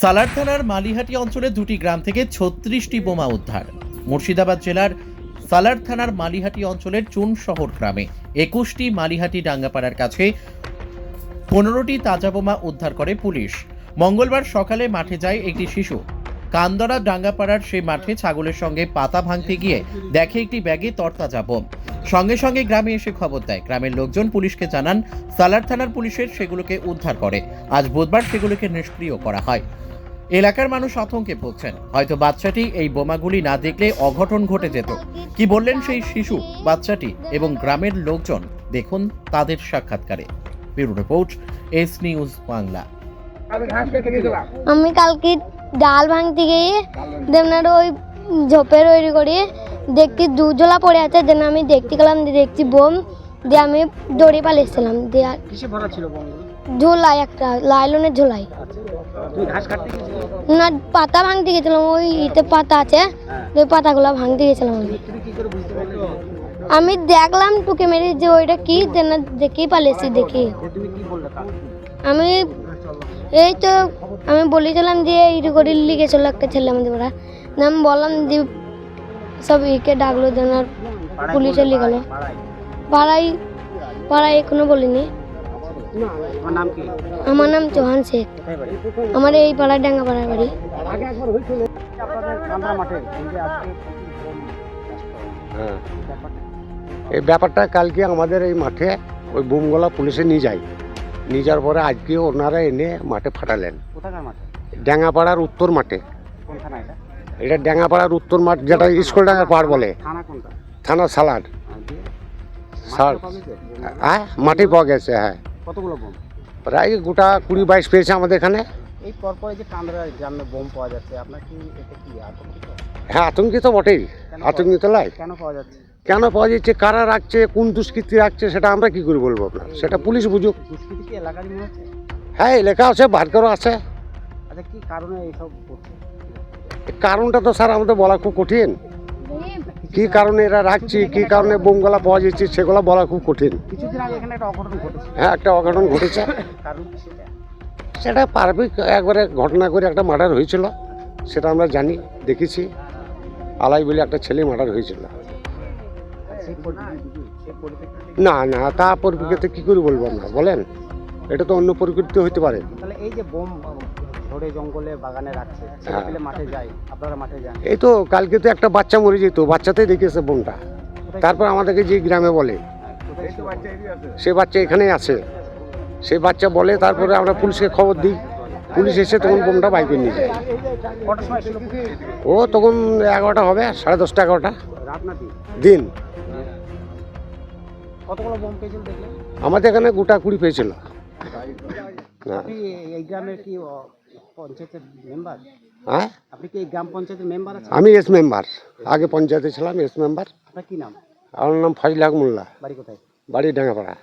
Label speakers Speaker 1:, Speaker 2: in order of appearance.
Speaker 1: সালার থানার মালিহাটি অঞ্চলে দুটি গ্রাম থেকে ছত্রিশটি বোমা উদ্ধার। মুর্শিদাবাদ জেলার সালার থানার মালিহাটি অঞ্চলের চুন শহর গ্রামে একুশটি মালিহাটি ডাঙ্গাপাড়ার কাছে পনেরোটি তাজা বোমা উদ্ধার করে পুলিশ। মঙ্গলবার সকালে মাঠে যায় একটি শিশু। কান্দরা ডাঙ্গাপাড়ার সেই মাঠে ছাগলের সঙ্গে পাতা ভাঙতে গিয়ে দেখে একটি ব্যাগে তরতাজা বোম। সঙ্গে সঙ্গে গ্রামে এসে খবর দেয়। গ্রামের লোকজন পুলিশকে জানান সালার থানার পুলিশের সেগুলোকে উদ্ধার করে। আজ বুধবার সেগুলোকে নিষ্ক্রিয় করা হয়। এলাকার মানুষ আতঙ্কে পড়ছেন হয়তো বাচ্চাটি এই বোমাগুলি না দেখলে অঘটন ঘটে যেত। কি বললেন সেই শিশু বাচ্চাটি এবং গ্রামের লোকজন? দেখুন তাদের সাক্ষাৎকারে। Bureau report S news Bangla.
Speaker 2: আমি কালকে ডাল ভাঙতে গিয়ে দেবনার ওই ঝোপে তৈরি করে দেখতে দুজলা পড়ে আছে দেন আমি দেখতে গেলাম দেখছি বোম দিয়ে আমি দড়ি পালিয়েছিলাম দিয়ে
Speaker 3: কিসে ভরা ছিল
Speaker 2: ঝোলাই একটা লাইলনের ঝোলাই। না পাতা ভাঙতে গেছিলাম ওই ইতে পাতা আছে
Speaker 3: হ্যাঁ।
Speaker 2: ওই পাতাগুলো ভাঙতে গেছিলাম আমি। আমি দেখলাম টুকে মেরে যে ওইটা কি দেখেই পালিয়েছি দেখি। আমি এই তো আমি বলেছিলাম যে এই করে লিখেছিল একটা ছেলে আমাদের দিয়ে আমি বললাম যে সব একে ডাকলো দেন আর পুলিশে লিখালো
Speaker 3: পাড়ায়
Speaker 2: পাড়ায় পাড়ায় এখনও বলিনি। আমার নাম চৌহান শেখ। আমার এই পাড়ায় ডাঙ্গা পাড়ার বাড়ি।
Speaker 4: হ্যাঁ।
Speaker 3: ব্যাপারটা
Speaker 4: এই ব্যাপারটা কালকে আমাদের এই মাঠে ওই বোমগোলা পুলিশে নিয়ে যায়। নিয়ে যাওয়ার পরে আজকে ওনারা এনে মাঠে ফাটালেন।
Speaker 3: কোথাকার মাঠে?
Speaker 4: ড্যাঙ্গাপাড়ার উত্তর মাঠে।
Speaker 3: কোন থানা এটা?
Speaker 4: এটা ড্যাঙ্গাপাড়ার উত্তর মাঠ যেটা স্কুল ডাঙ্গা পাহাড় বলে।
Speaker 3: থানা
Speaker 4: সালাড সার? হ্যাঁ মাটি পাওয়া গেছে হ্যাঁ।
Speaker 3: কতগুলো বোম?
Speaker 4: প্রায় গোটা কুড়ি বাইশ পেয়েছে আমাদের এখানে।
Speaker 3: এই পরপরে যে কান্দরা গ্রামে বোম পাওয়া যাচ্ছে আপনার কি এতে কি আতঙ্কিত?
Speaker 4: হ্যাঁ আতঙ্কিত বটেই। আতঙ্কিত লাই
Speaker 3: কেন পাওয়া যাচ্ছে?
Speaker 4: কেন পাওয়া যাচ্ছে? কারা রাখছে? কোন দুষ্কৃতি রাখছে? সেটা আমরা কি করে বলব আপনার? সেটা পুলিশ বুঝুক।
Speaker 3: দুষ্কৃতি
Speaker 4: হ্যাঁ লেখা আছে বার করা আছে।
Speaker 3: আচ্ছা কি কারণে এইসব করছে
Speaker 4: কারণটা তো স্যার আমাদের বলা খুব কঠিন। কি কারণে এরা রাখছি কি কারণে বোমগুলা পাওয়া যাচ্ছে সেগুলো বলা খুব কঠিন। হ্যাঁ একটা অঘটন ঘটেছে।
Speaker 3: সেটা?
Speaker 4: পারবিক একবারে ঘটনা করে একটা মার্ডার হয়েছিল সেটা আমরা জানি দেখেছি। আলাই বলে একটা ছেলে মার্ডার হয়েছিল।
Speaker 3: পরিপ্রেক্ষিতে পরিপ্রেক্ষিতে
Speaker 4: না না তা পরিপ্রেক্ষিতে কী করে বলব আমরা বলেন? এটা তো অন্য পরিকৃতি হতে পারে।
Speaker 3: এই যে বোম ধরে জঙ্গলে বাগানে রাখছে। ছেলেপেলে মাঠে যায় আপনারা মাঠে যান।
Speaker 4: এই তো কালকে তো একটা বাচ্চা মরে যেত বাচ্চাতেই দেখেছে বোনটা। তারপর আমাদেরকে যে গ্রামে বলে সে বাচ্চা এখানেই আছে। সে বাচ্চা বলে তারপরে আমরা পুলিশকে খবর দিই। পুলিশ এসে তখন বোমটা বাইক করে নিয়ে যায়।
Speaker 3: ছিল
Speaker 4: ও তখন এগারোটা হবে সাড়ে দশটা এগারোটা। দিন। আমাদের এখানে গোটা কুড়ি পেয়েছিল। হ্যাঁ
Speaker 3: আপনি এই গ্রামের কি পঞ্চায়েতের মেম্বার
Speaker 4: হ্যাঁ?
Speaker 3: আপনি কি গ্রাম পঞ্চায়েতের মেম্বার আছেন?
Speaker 4: আমি এস মেম্বার আগে পঞ্চায়েতে ছিলাম এস মেম্বার
Speaker 3: আপনার কি নাম?
Speaker 4: আমার নাম ফজলাক মোল্লা।
Speaker 3: বাড়ি কোথায়?
Speaker 4: বাড়ি ডাঙ্গাপাড়া